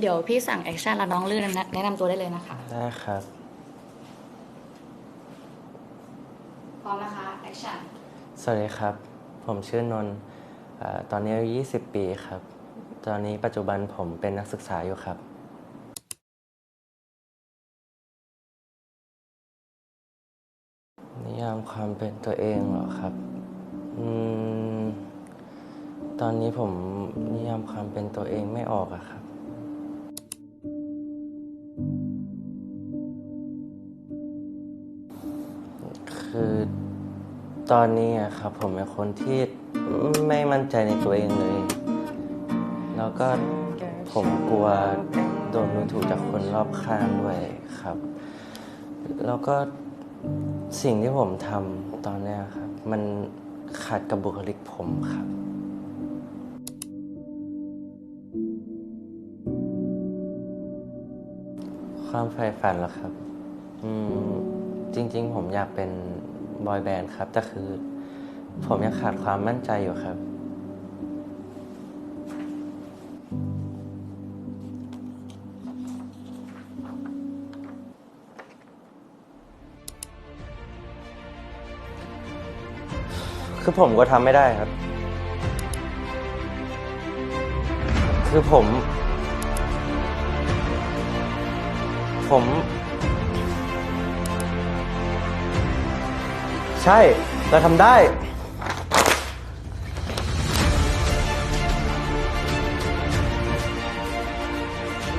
เดี๋ยวพี่สั่งแอคชั่นแล้วน้องลื่นแนะนำตัวได้เลยนะคะ ได้ครับ พร้อมนะคะ แอคชั่น สวัสดีครับ ผมชื่อนนท์เอ่อตอนนี้อายุ20 ปีครับ ตอนนี้ปัจจุบันผมเป็นนักศึกษาอยู่ครับ นิยามความเป็นตัวเองเหรอครับ อืม ตอนนี้ผมนิยามความเป็นตัวเองไม่ออกอะครับ คือตอนนี้อะครับ ผมเป็นคนที่ไม่มั่นใจในตัวเองเลย แล้วก็ผมกลัวโดนดูถูกจากคนรอบข้างด้วยครับ แล้วก็สิ่งที่ผมทำตอนเนี้ยครับ มันขัดกับบุคลิกผมครับ ความใฝ่ฝันเหรอครับ อืม จริง ๆ ผมอยากเป็นบอยแบนด์ครับ แต่คือ ผมยังขาดความมั่นใจอยู่ครับ คือผมก็ทำไม่ได้ครับ คือผม ผม ใช่ เราทำได้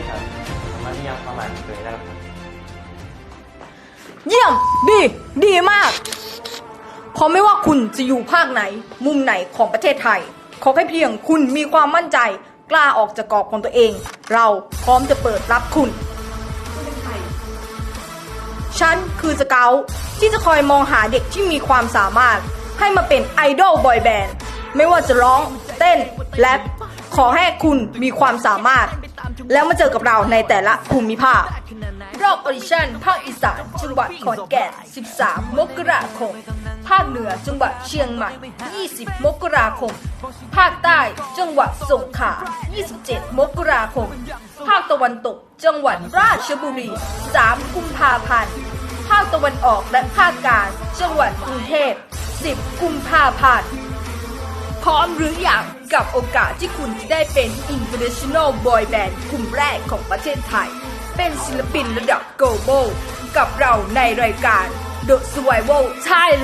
ครับสามารถนิยามความหมายของตัวเองได้แล้วครับ เยี่ยม ดี ดีมาก เพราะไม่ว่าคุณจะอยู่ภาคไหน มุมไหนของประเทศไทย ขอแค่เพียงคุณมีความมั่นใจ กล้าออกจากกรอบของตัวเอง เราพร้อมจะเปิดรับคุณ ฉันคือสเกลที่จะคอยมองหาเด็กที่มีความสามารถ ให้มาเป็นไอดอลบอยแบนด์ไม่ว่าจะร้อง เต้น แรปขอให้คุณมีความสามารถ แล้วมาเจอกับเราในแต่ละภูมิภาค รอบออดิชั่น ภาคอีสานจังหวัดขอนแก่น 13 มกราคม ภาคเหนือจังหวัดเชียงใหม่ 20 มกราคม ภาคใต้จังหวัดสงขลา 27 มกราคม ภาคตะวันตก จังหวัดราชบุรี 3 กุมภาพันธ์ ภาคตะวันออกและภาคกลาง จังหวัดกรุงเทพ 10 กุมภาพันธ์ พร้อมหรืออยังกับโอกาสที่คุณจะได้เป็น International Boy Band กลุ่มแรกของประเทศไทย เป็นศิลปินระดับ global กับเราในรายการ The Survival Thailand